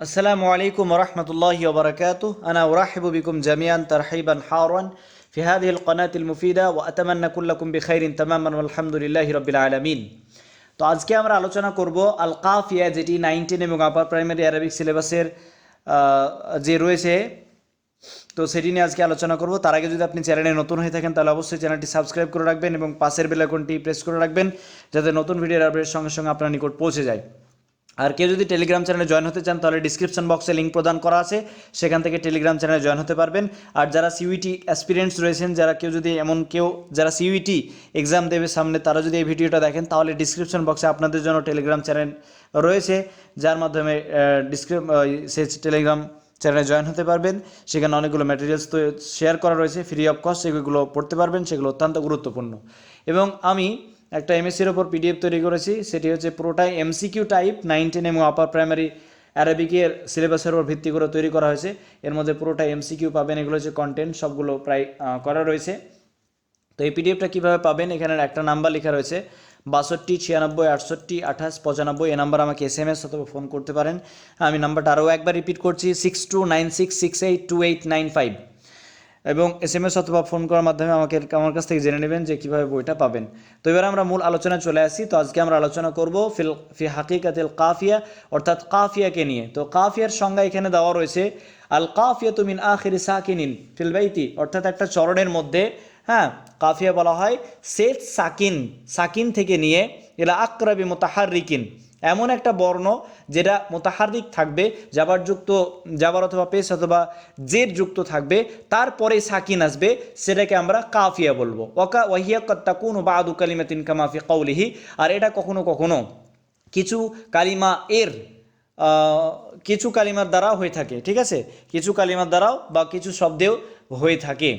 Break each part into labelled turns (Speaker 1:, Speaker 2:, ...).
Speaker 1: السلام عليكم ورحمة الله وبركاته أنا أرحب بكم جميعا ترحيبا حارا في هذه القناة المفيدة وأتمنى كلكم بخير تماما والحمد لله رب العالمين তো আজকে আমরা আলোচনা করব আল কাফিয়া যেটি নাইনটিন এবং আপার প্রাইমারি অ্যারাবিক সিলেবাসের আহ, যে রয়েছে তো সেটি নিয়ে আজকে আলোচনা করব তার আগে যদি আপনি চ্যানেলে নতুন হয়ে থাকেন তাহলে অবশ্যই চ্যানেলটি সাবস্ক্রাইব করে রাখবেন এবং পাশের বেল আইকনটি প্রেস করে রাখবেন যাতে নতুন ভিডিওর আপডেটের সঙ্গে সঙ্গে আপনার নিকট পৌঁছে যায় আর কেউ যদি টেলিগ্রাম চ্যানেলে জয়েন হতে চান, তাহলে ডিসক্রিপশন বক্সে লিঙ্ক প্রদান করা আছে। সেখান থেকে টেলিগ্রাম চ্যানেলে জয়েন হতে পারবেন। আর যারা সিউইটি অ্যাসপিরিয়েন্টস রয়েছেন, যারা কেউ যদি এমন কেউ, যারা সিউইটি এক্সাম দেবে সামনে, তারা যদি এই ভিডিওটা দেখেন, তাহলে ডিসক্রিপশন বক্সে আপনাদের জন্য টেলিগ্রাম চ্যানেল রয়েছে, যার মাধ্যমে ডিসক্রিপ সে টেলিগ্রাম চ্যানেলে জয়েন হতে পারবেন। সেখানে অনেকগুলো ম্যাটেরিয়ালস তো শেয়ার করা রয়েছে ফ্রি অফ কস্ট সেগুলো পড়তে পারবেন, সেগুলো অত্যন্ত গুরুত্বপূর্ণ। এবং আমি একটা এমএসসির ওপর পিডিএফ তৈরি করেছি। সেটি হচ্ছে পুরোটাই এমসিকিউ টাইপ নাইনটিন এবং আপার প্রাইমারি অ্যারাবিকের সিলেবাসের ওপর ভিত্তি করে তৈরি করা হয়েছে। এর মধ্যে পুরোটাই এমসিকিউ পাবেন, এগুলো হচ্ছে কন্টেন্ট সবগুলো প্রায় করা রয়েছে। তো এই পিডিএফটা কীভাবে পাবেন? এখানে একটা নাম্বার লেখা রয়েছে, বাষট্টি, ছিয়ানব্বই, আটষট্টি, আঠাশ, পঁচানব্বই। এই নাম্বার আমাকে এস এম এস অথবা ফোন করতে পারেন। আমি নাম্বারটা আরও একবার রিপিট করছি six two nine six six eight two eight nine five এবং এস এম এস অথবা ফোন করার মাধ্যমে আমাকে, আমার কাছ থেকে জেনে নেবেন যে কীভাবে বইটা পাবেন। তো এবার আমরা মূল আলোচনায় চলে আসি। তো আজকে আমরা আলোচনা করব ফিল, ফি হাকিকাতিল কাফিয়া, অর্থাৎ কাফিয়াকে নিয়ে। তো কাফিয়ার সংজ্ঞা এখানে দেওয়া রয়েছে, আল কাফিয়া তুমিন আখিরি সাকিনিন ফিল বাইতি, অর্থাৎ একটা চরণের মধ্যে হ্যাঁ কাফিয়া বলা হয় সেট সাকিন সাকিন থেকে নিয়ে এলা আকরাবি মোতাহারিকিন। এমন একটা বর্ণ যেটা মোতাহারিক থাকবে জাবার যুক্ত জাবার অথবা পেশ অথবা জের যুক্ত থাকবে, তারপরে সাকিন আসবে, সেটাকে আমরা কাফিয়া বলব। ওকা ওয়াহিয়া কত্তাকুন বাদু কালিমাতিন কামাফি কৌলিহি আর এটা কখনো কখনো কিছু কালিমা এর কিছু কালিমার দ্বারাও হয়ে থাকে, ঠিক আছে? কিছু কালিমার দ্বারাও বা কিছু শব্দেও হয়ে থাকে।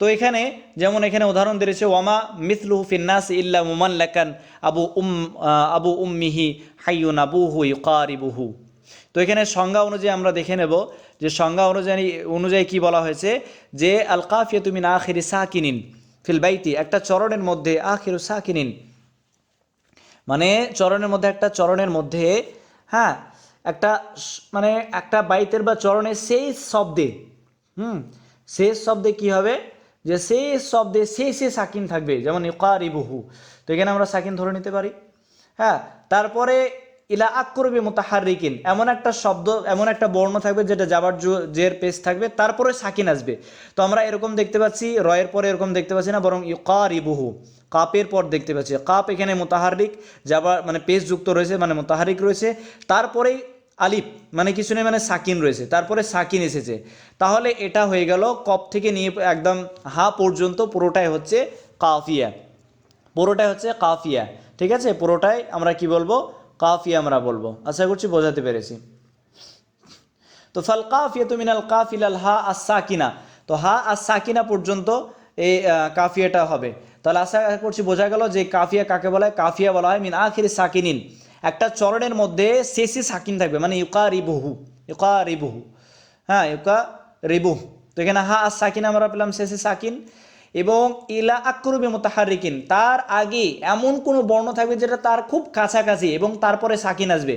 Speaker 1: তো এখানে যেমন এখানে উদাহরণ দিয়েছে, ওয়ামা মিথলুহু ফিন্নাস ইল্লা লাকান আবু উম আবু উম্মিহি হাইয়ুন আবুহু ইকারিবুহু তো এখানে সংজ্ঞা অনুযায়ী আমরা দেখে নেব যে সংজ্ঞা অনুযায়ী অনুযায়ী কি বলা হয়েছে যে আল কাফিয়া তুমি না আখিরি সাকিনিন ফিল বাইতি একটা চরণের মধ্যে, আখিরু সাকিনিন মানে চরণের মধ্যে, একটা চরণের মধ্যে হ্যাঁ একটা মানে একটা বাইতের বা চরণের শেষ শব্দে, হুম, শেষ শব্দে কি হবে? যে শেষ শব্দে শেষে সাকিন থাকবে, যেমন ইকারিবুহু। তো এখানে আমরা সাকিন ধরে নিতে পারি। হ্যাঁ তারপরে ইলা আকরবি মোতাহারিকিন, এমন একটা শব্দ, এমন একটা বর্ণ থাকবে যেটা যাবার জের পেস থাকবে, তারপরে সাকিন আসবে। তো আমরা এরকম দেখতে পাচ্ছি, রয়ের পরে এরকম দেখতে পাচ্ছি না, বরং ইকারিবুহু, কাপের পর দেখতে পাচ্ছি। কাপ এখানে মোতাহারিক, যাবার মানে পেশ যুক্ত রয়েছে মানে মোতাহারিক রয়েছে। তারপরেই আলিফ মানে কিছু নেই মানে সাকিন রয়েছে। তারপরে সাকিন এসেছে। তাহলে এটা হয়ে গেল কপ থেকে নিয়ে একদম হা পর্যন্ত, পুরোটাই হচ্ছে কাফিয়া। পুরোটাই হচ্ছে কাফিয়া, ঠিক আছে? পুরোটাই আমরা কি বলব? কাফিয়া আমরা বলব। আশা করছি বোঝাতে পেরেছি। তো ফাল কাফিয়া তো মিনাল কাফিল আল হা আর সাকিনা। তো হা আর সাকিনা পর্যন্ত এই কাফিয়াটা হবে। তাহলে আশা করছি বোঝা গেল যে কাফিয়া কাকে বলা? হয় কাফিয়া বলা হয় মিন আখির সাকিনিন। একটা চরণের মধ্যে শেষে সাকিন থাকবে মানে ইউকা রিবহু ইউকা রিবহু হ্যাঁ ইউকা রিবহু তো এখানে হা আস সাকিন আমরা পেলাম শেষে সাকিন। এবং ইলা আক্রুবি মোতাহারিকিন, তার আগে এমন কোনো বর্ণ থাকবে যেটা তার খুব কাছাকাছি এবং তারপরে সাকিন আসবে।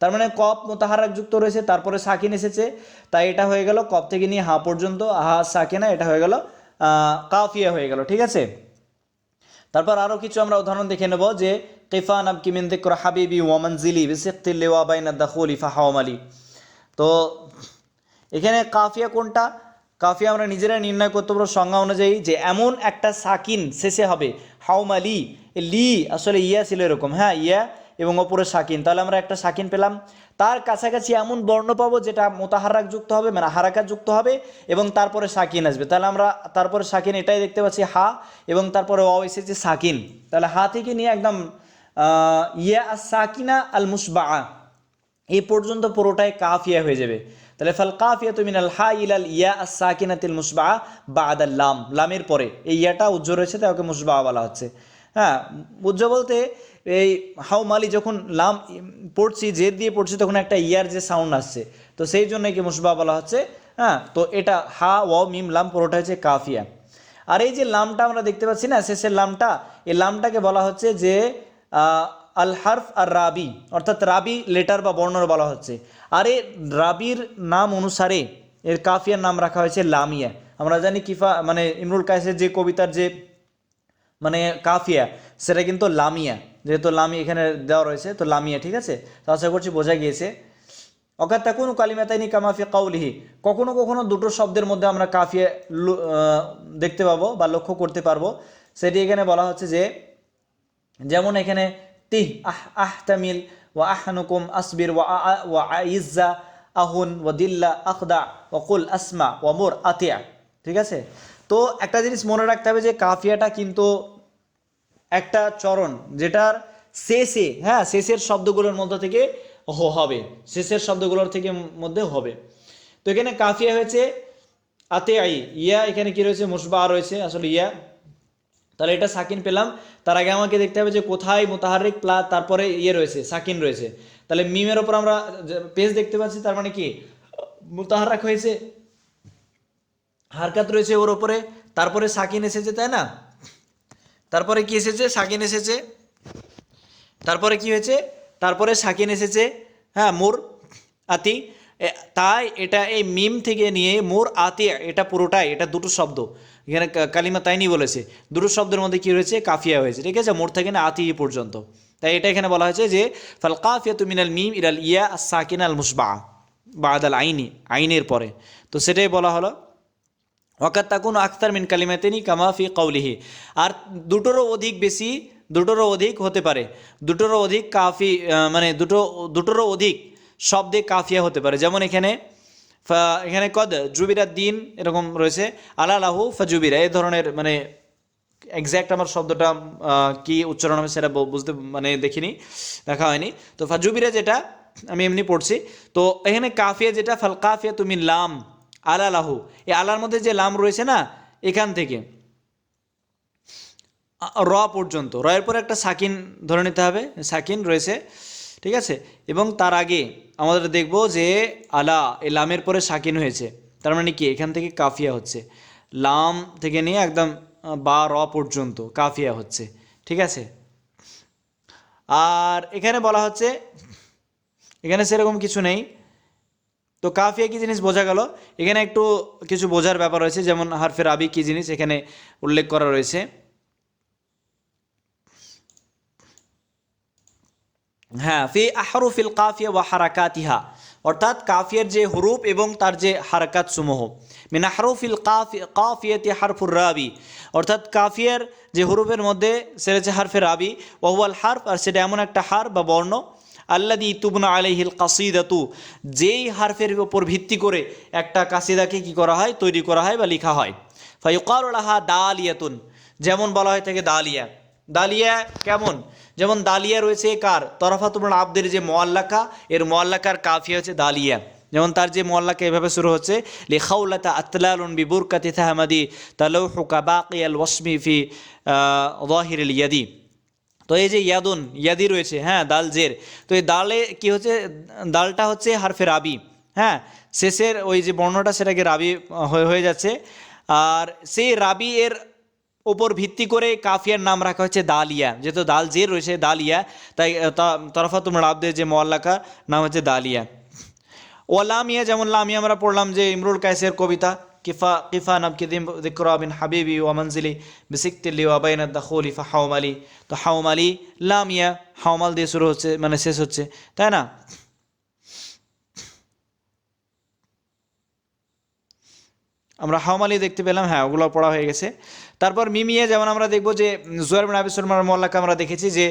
Speaker 1: তার মানে কপ মোতাহারাক যুক্ত রয়েছে, তারপরে সাকিন এসেছে। তাই এটা হয়ে গেল কপ থেকে নিয়ে হা পর্যন্ত, হা সাকিনা, এটা হয়ে গেল কাফিয়া হয়ে গেল, ঠিক আছে? তারপর আরও কিছু আমরা উদাহরণ দেখে নেব যে কিফান আব কিমিন দিকর হাবিবি ওয়ামানজিলি বিসিক্তিল ওয়াবাইনা দাখুলি ফাহাওমালি তো এখানে কাফিয়া কোনটা? কাফিয়া আমরা নিজেরাই নির্ণয় করতে পারব সংজ্ঞা অনুযায়ী যে এমন একটা সাকিন শেষে হবে। হাওমালি লি আসলে ইয়া ছিল এরকম হ্যাঁ ইয়া এবং ওপরে সাকিন। তাহলে আমরা একটা সাকিন পেলাম। তার কাছাকাছি এমন বর্ণ পাবো যেটা মোতাহারাক যুক্ত হবে মানে হারাকা যুক্ত হবে এবং তারপরে সাকিন আসবে। তাহলে আমরা তারপরে সাকিন এটাই দেখতে পাচ্ছি হা এবং তারপরে অ এসেছে সাকিন। তাহলে হা থেকে নিয়ে একদম ইয়া সাকিনা আল মুসবা এই পর্যন্ত পুরোটাই কাফিয়া হয়ে যাবে। তাহলে ফাল কাফিয়া তুমি আল হা ইলাল ইয়া আস সাকিনাতিল মুসবা বা আদাল লাম। লামের পরে। এই ইয়াটা উজ্জ্ব রয়েছে, তাই ওকে মুসবা বলা হচ্ছে। হ্যাঁ উজ্জ্ব বলতে এই হাউ মালি যখন লাম পড়ছি, জেদ দিয়ে পড়ছি, তখন একটা ইয়ার যে সাউন্ড আসছে। তো সেই জন্য কি মুসবা বলা হচ্ছে। হ্যাঁ তো এটা হা ও মিম, লাম পুরোটা হচ্ছে কাফিয়া। আর এই যে লামটা আমরা দেখতে পাচ্ছি না, শেষের লামটা, এই লামটাকে বলা হচ্ছে যে আল হারফ আর রাবি অর্থাৎ রাবি লেটার বা বর্ণর বলা হচ্ছে। আর এ রাবির নাম অনুসারে এর কাফিয়ার নাম রাখা হয়েছে লামিয়া। আমরা জানি কিফা মানে ইমরুল কায়েসের যে কবিতার যে মানে কাফিয়া, সেটা কিন্তু লামিয়া। যেহেতু লামি এখানে দেওয়া রয়েছে, তো লামিয়া, ঠিক আছে? তো আশা করছি বোঝা গিয়েছে। অকাত তাকুন কালিমাতাইনি কামাফিয়া কাউলিহি, কখনো কখনো দুটো শব্দের মধ্যে আমরা কাফিয়া দেখতে পাবো বা লক্ষ্য করতে পারব। সেটি এখানে বলা হচ্ছে যে যেমন এখানে তিহ, আহ আহ, তামিল, ওয়া আহনুকুম, আসবির, ওয়া ওয়া আইজ্জা, আহুন, ওয়া দিল্লা, আখদা, ওয়া কুল, আসমা, ওয়া মুর, আতিয়া। ঠিক আছে? তো একটা জিনিস মনে রাখতে হবে যে কাফিয়াটা কিন্তু একটা চরণ যেটার শেষে হ্যাঁ শেষের শব্দগুলোর মধ্য থেকে হবে। শেষের শব্দগুলোর থেকে মধ্যে হবে। তো এখানে কাফিয়া হয়েছে আতে আই ইয়া এখানে কি রয়েছে? মুসবা রয়েছে। আসলে ইয়া তাহলে এটা সাকিন পেলাম। তার আগে আমাকে দেখতে হবে যে কোথায় মোতাহারিক প্লা, তারপরে ইয়ে রয়েছে, সাকিন রয়েছে। তাহলে মিমের ওপর আমরা পেজ দেখতে পাচ্ছি, তার মানে কি? মোতাহারাক হয়েছে, হারকাত রয়েছে ওর ওপরে, তারপরে সাকিন এসেছে, তাই না? তারপরে কি এসেছে? সাকিন এসেছে। তারপরে কি হয়েছে? তারপরে সাকিন এসেছে হ্যাঁ মোর আতি। তাই এটা এই মিম থেকে নিয়ে মোর আতি, এটা পুরোটাই, এটা দুটো শব্দ। এখানে কালিমা তাইনি বলেছে। দুটো শব্দের মধ্যে কি হয়েছে কাফিয়া হয়েছে। ঠিক আছে? মোর থেকে না আতি পর্যন্ত। তাই এটা এখানে বলা হয়েছে যে, ফাল কাফিয়া তু মিনাল মিম ইরাল ইয়া সাকিন আল মুসবা, বাদাল আইনি, আইনের পরে। তো সেটাই বলা হলো। ওয়াকাত তাকুন আখতার মিন কালিমাতেনি কামাফি কৌলিহি আর দুটোরও অধিক বেশি, দুটোরও অধিক হতে পারে। দুটোরও অধিক কাফি মানে দুটো, দুটোরও অধিক শব্দে কাফিয়া হতে পারে। যেমন এখানে এখানে কদ জুবিরা দিন এরকম রয়েছে। আলা লাহু ফাজুবিরা, এই ধরনের মানে এক্স্যাক্ট আমার শব্দটা কি উচ্চারণ হবে সেটা বুঝতে মানে দেখিনি, দেখা হয়নি। তো ফাজুবিরা যেটা, আমি এমনি পড়ছি। তো এখানে কাফিয়া যেটা, ফাল কাফিয়া তুমি লাম আলা লাহু এই আলার মধ্যে যে লাম রয়েছে না, এখান থেকে। র পর্যন্ত। র এর পরে একটা সাকিন ধরে নিতে হবে। সাকিন রয়েছে। ঠিক আছে? এবং তার আগে আমাদের দেখব যে আলা এ লামের পরে সাকিন হয়েছে। তার মানে কি? এখান থেকে কাফিয়া হচ্ছে। লাম থেকে নিয়ে একদম বা, র পর্যন্ত কাফিয়া হচ্ছে। ঠিক আছে? আর এখানে বলা হচ্ছে, এখানে সেরকম কিছু নেই। তো কাফিয়া কি জিনিস বোঝা গেল? এখানে একটু কিছু বোঝার ব্যাপার রয়েছে, যেমন হারফের আবি কি জিনিস এখানে উল্লেখ করা রয়েছে। হ্যাঁ ফি আহরুফিল কাফিয়া ওয়া হারাকাতিহা। অর্থাৎ কাফিয়ার যে হরুপ এবং তার যে হারাকাত সমূহ মিন আহরুফিল কাফি, কাফিয়াতি হারফুর রাবি। অর্থাৎ কাফিয়ার যে হরুপের মধ্যে সেটা হচ্ছে হারফের রাবি। ওয়াল হারফ, আর সেটা এমন একটা হার বা বর্ণ। আল্লাদি তুবনা আলাইহিল কাসিদাতু। যেই হারফের উপর ভিত্তি করে একটা কাসিদাকে কি করা হয়? তৈরি করা হয় বা লেখা হয়। ফাইকার লাহা দালিয়াতুন। যেমন বলা হয় থাকে দালিয়া। দালিয়া কেমন? যেমন দালিয়া রয়েছে কার? তরফাতুল আব্দের যে মোয়াল্লাকা এর মোয়াল্লাকার কাফিয়া হচ্ছে দালিয়া। যেমন তার যে মোয়াল্লাকা এভাবে শুরু হচ্ছে লেখাউল্লাতা আতলালুন বিবুরকাতি তাহমাদি তালৌহু কাবাকি আল ওয়াসমি ফি ওয়াহির ইয়াদি। তো এই যে ইয়াদুন, ইয়াদি রয়েছে হ্যাঁ দাল জের। তো এই দালে কি হচ্ছে? দালটা হচ্ছে হারফে রাবি হ্যাঁ? শেষের ওই যে বর্ণটা সেটাকে রাবি হয়ে যাচ্ছে। আর সেই রাবি এর ওপর ভিত্তি করে কাফিয়ার নাম রাখা হচ্ছে দালিয়া। যেহেতু দাল জের রয়েছে, দালিয়া, তাই তরফাতুম রাবদের যে মোয়াল্লাকা নাম হচ্ছে দালিয়া। ও লামিয়া যেমন লামিয়া আমরা পড়লাম যে ইমরুল কায়েসের কবিতা, কিফা কিফা নাম কিদিম দিকরা বিন হাবিবি ওয়া মঞ্জিলি বিসিকতিল্লি ওয়া বাইনা দাখুলি ফা হাওমালি। তো হাওমালি লামিয়া হাওমাল দিয়ে শুরু হচ্ছে মানে শেষ হচ্ছে, তাই না? আমরা হাওমালি দেখতে পেলাম হ্যাঁ ওগুলো পড়া হয়ে গেছে। তারপর মিমিয়ে যেমন আমরা দেখব যে জোয়ার বিন আবি সুলমার মোল্লাকে আমরা দেখেছি যে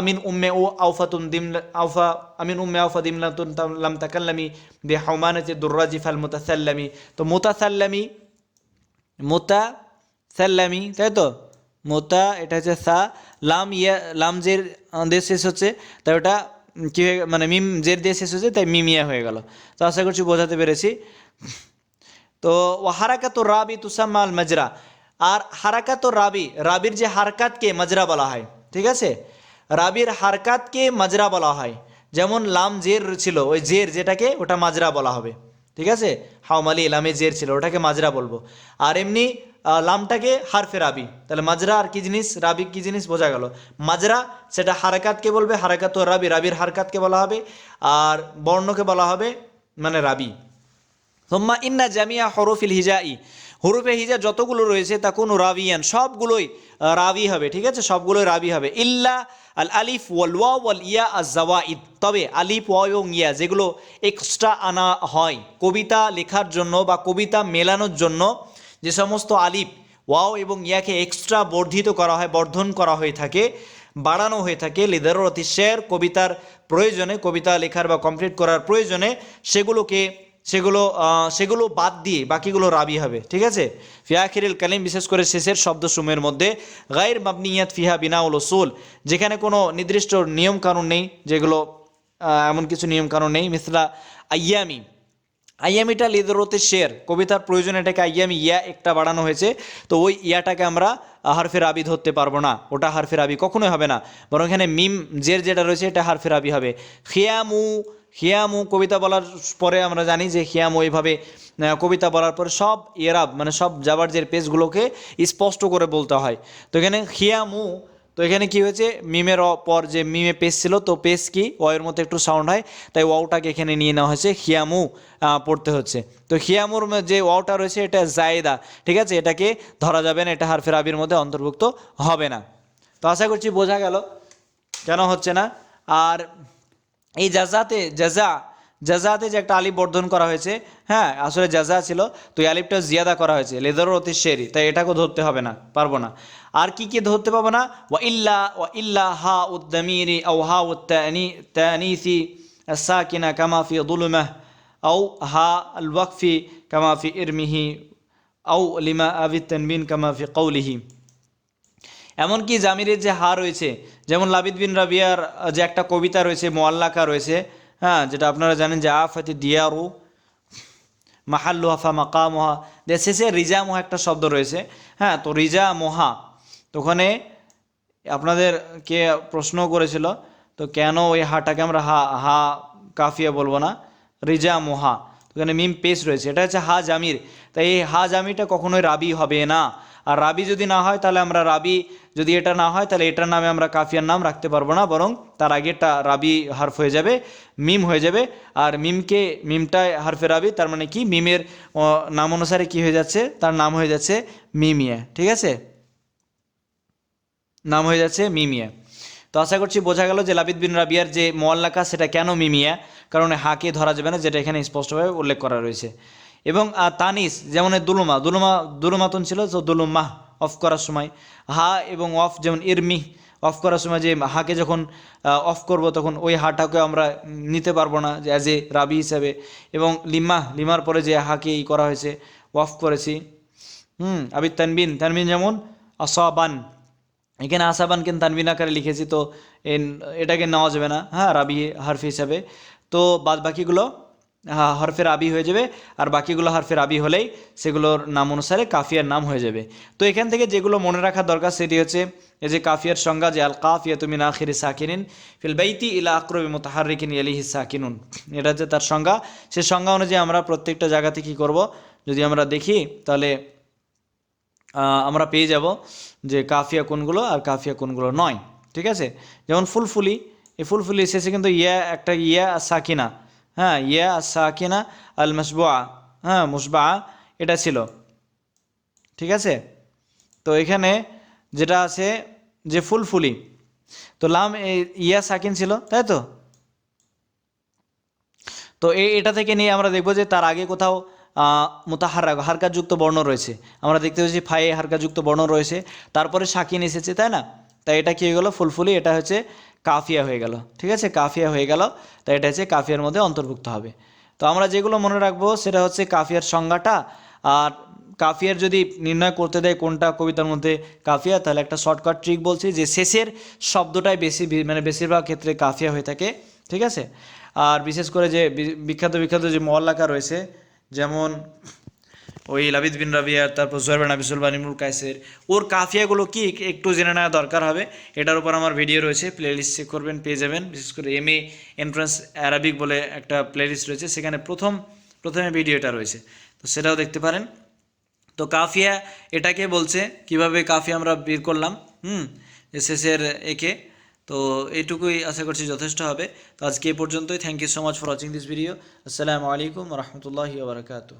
Speaker 1: আমিন উম্মে ও আউফাতুন দিম আউফা আমিন উম্মে আউফা দিমলাতুন লাম তাকাল্লামি বে হাউমানাতে দুর্রাজি ফাল মুতাসাল্লামি। তো মুতাসাল্লামি মোতা সাল্লামি তাই তো? মোতা, এটা হচ্ছে সা, লাম ইয়া, লাম জের দিয়ে শেষ হচ্ছে, তাই ওটা কি হয়ে মানে মিম, জের দিয়ে শেষ হচ্ছে, তাই মিমিয়া হয়ে গেল। তো আশা করছি বোঝাতে পেরেছি। তো ও হারাকাত রাবি তুসাম্মা আল মাজরা আর হারাকাত ও রাবি, রাবির যে হারকাতকে মাজরা বলা হয়, ঠিক আছে? রাবির হারকাতকে মাজরা বলা হয়। যেমন লাম জের ছিল, ওই জের যেটাকে ওটা মাজরা বলা হবে, ঠিক আছে? হাওমালি লামে জের ছিল, ওটাকে মাজরা বলব। আর এমনি লামটাকে হারফে রাবি, তাহলে মাজরা আর কি জিনিস, রাবি কি জিনিস বোঝা গেল। মাজরা, সেটা হারাকাতকে বলবে, হারাকাত ও রাবি, রাবির হারকাতকে বলা হবে, আর বর্ণকে বলা হবে মানে রাবি। সোম্মা ইন্না জামিয়া হরফিল হিজাই হরফে হিজা যতগুলো রয়েছে, তা কোনো রাবিয়ান, সবগুলোই রাবি হবে, ঠিক আছে? সবগুলোই রাবি হবে। ইল্লা আল আলিফ ওয়াল ওয়া ওয়াল ইয়া আজ জাওয়াইদ তবে আলিফ ওয়া এবং ইয়া যেগুলো এক্সট্রা আনা হয়, কবিতা লেখার জন্য বা কবিতা মেলানোর জন্য, যে সমস্ত আলিফ, ওয়াও এবং ইয়াকে এক্সট্রা বর্ধিত করা হয়, বর্ধন করা হয়ে থাকে, বাড়ানো হয়ে থাকে লিদারতি শের, কবিতার প্রয়োজনে, কবিতা লেখার বা কমপ্লিট করার প্রয়োজনে, সেগুলোকে সেগুলো সেগুলো বাদ দিয়ে বাকিগুলো রাবি হবে, ঠিক আছে? ফিয়াখিরিল কালিম, বিশেষ করে শেষের শব্দসমূহের মধ্যে গায়ের মাবনিয়াত ফিহা বিনাউল ওসুল যেখানে কোনো নির্দিষ্ট নিয়ম কানুন নেই, যেগুলো এমন কিছু নিয়ম কানুন নেই, মিসলা আয়ামি আইয়ামিটা লিদরতে শের, কবিতার প্রয়োজন এটাকে আইয়ামি, ইয়া একটা বাড়ানো হয়েছে, তো ওই ইয়াটাকে আমরা হারফের আবি ধরতে পারব না, ওটা হারফের আবি কখনোই হবে না, বরং এখানে মিম, জের যেটা রয়েছে, এটা হারফের আবি হবে। খিয়ামু খিয়ামু কবিতা বলার পরে আমরা জানি যে খিয়ামু এইভাবে কবিতা বলার পরে সব ইয়েরাব মানে সব জাবার জের পেজগুলোকে স্পষ্ট করে বলতে হয়। তো এখানে খিয়ামু তো এখানে কি হয়েছে? মিমের পর যে মিমে পেস ছিল তো পেস কি? ওয়ের মতো একটু সাউন্ড হয় তাই ওয়াওটাকে এখানে নিয়ে নেওয়া হয়েছে আহ, পড়তে হচ্ছে। তো খিয়ামুর ম- যে ওয়াওটা রয়েছে এটা জায়দা ঠিক আছে? এটাকে ধরা যাবে না এটা হারফের আবির মধ্যে অন্তর্ভুক্ত হবে না। তো আশা করছি বোঝা গেল কেন হচ্ছে না? আর এই জাজাতে জাজা জাজাতে যে একটা আলিফ বর্ধন করা হয়েছে হ্যাঁ আসলে জাজা ছিল, তো এই আলিফটা জিয়াদা করা হয়েছে লেদারও অতি শেরি তাই এটাকেও ধরতে হবে না, পারব না। আর কি কি ধরতে পাবো না? ওয়া ইল্লা ওয়া ইল্লা হা উদ্দামিরি আও হা উত্তানি তানিসি, সাকিনা কামাফি দুলুমাহ আও হা আল ওয়াকফি কামাফি ইরমিহি, আও লিমা আবি তানবিন কামাফি কৌলিহি এমনকি জামিরের যে হা রয়েছে, যেমন লাবিদ বিন রাবিয়ার যে একটা কবিতা রয়েছে, মোয়াল্লাকা রয়েছে হ্যাঁ যেটা আপনারা জানেন যে আফাতি দিয়ারু মাহাল্লু হাফা মাকা মোহা শেষে রিজা মোহা একটা শব্দ রয়েছে হ্যাঁ তো রিজা মোহা, তো ওখানে আপনাদের কে প্রশ্ন করেছিল, তো কেন ওই হাটাকে আমরা হা হা কাফিয়া বলব না, রিজা মোহা এখানে মিম পেশ রয়েছে, এটা হচ্ছে হা জামির, তাই এই হা জামিটা কখনোই রাবি হবে না আর রাবি যদি না হয়, তাহলে আমরা রাবি যদি এটা না হয়, তাহলে এটার নামে আমরা কাফিয়ার নাম রাখতে পারব না, বরং তার আগেরটা রাবি হারফ হয়ে যাবে, মিম হয়ে যাবে। আর মিমকে মিমটায় হারফে রাবি, তার মানে কি? মিমের নাম অনুসারে কি হয়ে যাচ্ছে? তার নাম হয়ে যাচ্ছে মিমিয়া, ঠিক আছে? নাম হয়ে যাচ্ছে মিমিয়া। তো আশা করছি বোঝা গেল যে লাবিদ বিন রাবিয়ার যে মোয়াল্লাকা, সেটা কেন মিমিয়া? কারণ হাকে ধরা যাবে না, যেটা এখানে স্পষ্টভাবে উল্লেখ করা রয়েছে। এবং তানিস, যেমন দুলুমা দুলুমা, দুলুমাতন ছিল তো দুলুমাহ অফ করার সময়। হা এবং অফ যেমন ইরমি, অফ করার সময় যে হাকে যখন অফ করব তখন ওই হাটাকে আমরা নিতে পারব না, যে অ্যাজ এ রাবি হিসাবে। এবং লিমা লিমার পরে যে হাকে ই করা হয়েছে অফ করেছি। হুম, আবি তানবিন তানবিন যেমন, আসাবান। এখানে আসাবান কিন্তু তানবিন আকারে লিখেছি তো এটাকে নেওয়া যাবে না হ্যাঁ রাবি হারফি হিসাবে। তো বাদ বাকিগুলো হরফের আবি হয়ে যাবে আর বাকিগুলো হরফের আবি হলেই সেগুলোর নাম অনুসারে কাফিয়ার নাম হয়ে যাবে। তো এখান থেকে যেগুলো মনে রাখা দরকার সেটি হচ্ছে এই যে কাফিয়ার সংজ্ঞা যে আল কাফিয়া তুমি না আখিরি সাকিনিন ফিল বাইতি ইলা আকরবি মোতাহারিকিন ইয়ালিহি সাকিনুন। এটা হচ্ছে তার সংজ্ঞা। সে সংজ্ঞা অনুযায়ী আমরা প্রত্যেকটা জায়গাতে কী করব? যদি আমরা দেখি তাহলে আমরা পেয়ে যাব যে কাফিয়া কোনগুলো আর কাফিয়া কোনগুলো নয়। ঠিক আছে? যেমন ফুলফুলি, এই ফুলফুলি শেষে কিন্তু ইয়া, একটা ইয়া সাকিনা। হ্যাঁ ইয়া সাকিনা আল মসবা হ্যাঁ মুসবা এটা ছিল। ঠিক আছে? তো এখানে যেটা আছে যে ফুলফুলি। তো লাম ইয়া সাকিন ছিল, তাই তো? তো এই এটা থেকে নিয়ে আমরা দেখব যে তার আগে কোথাও মোতাহারা হারকাযুক্ত বর্ণ রয়েছে। আমরা দেখতে পাচ্ছি ফায়ে হারকাযুক্ত বর্ণ রয়েছে। তারপরে সাকিন এসেছে, তাই না? তাই এটা কি হয়ে গেলো? ফুলফুলি, এটা হচ্ছে কাফিয়া হয়ে গেল, ঠিক আছে? কাফিয়া হয়ে গেল। তাই এটা হচ্ছে কাফিয়ার মধ্যে অন্তর্ভুক্ত হবে। তো আমরা যেগুলো মনে রাখব, সেটা হচ্ছে কাফিয়ার সংজ্ঞাটা। আর কাফিয়ার যদি নির্ণয় করতে দেয় কোনটা কবিতার মধ্যে কাফিয়া, তাহলে একটা শর্টকাট ট্রিক বলছি যে শেষের শব্দটাই বেশি মানে বেশিরভাগ ক্ষেত্রে কাফিয়া হয়ে থাকে, ঠিক আছে? আর বিশেষ করে যে বিখ্যাত বিখ্যাত যে মহল্লাকা রয়েছে, যেমন ওই লাবিদ বিন রাবিয়ার তারপর বিন আবিসুল বানিমুল কাইসের। ওর কাফিয়াগুলো কি একটু জেনে নেওয়া দরকার হবে। এটার উপর আমার ভিডিও রয়েছে প্লেলিস্ট চেক করবেন, পেয়ে যাবেন। বিশেষ করে এম এ এন্ট্রান্স অ্যারাবিক বলে একটা প্লেলিস্ট রয়েছে, সেখানে প্রথম প্রথমে ভিডিওটা রয়েছে। তো সেটাও দেখতে পারেন। তো কাফিয়া এটাকে বলছে, কীভাবে কাফিয়া আমরা বের করলাম, হুম এসএসের একে তো এইটুকুই আশা করছি যথেষ্ট হবে। তো আজকে এ পর্যন্তই। Thank you so much for watching this video আসসালামু আলাইকুম রহমতুল্লাহি বারকাতু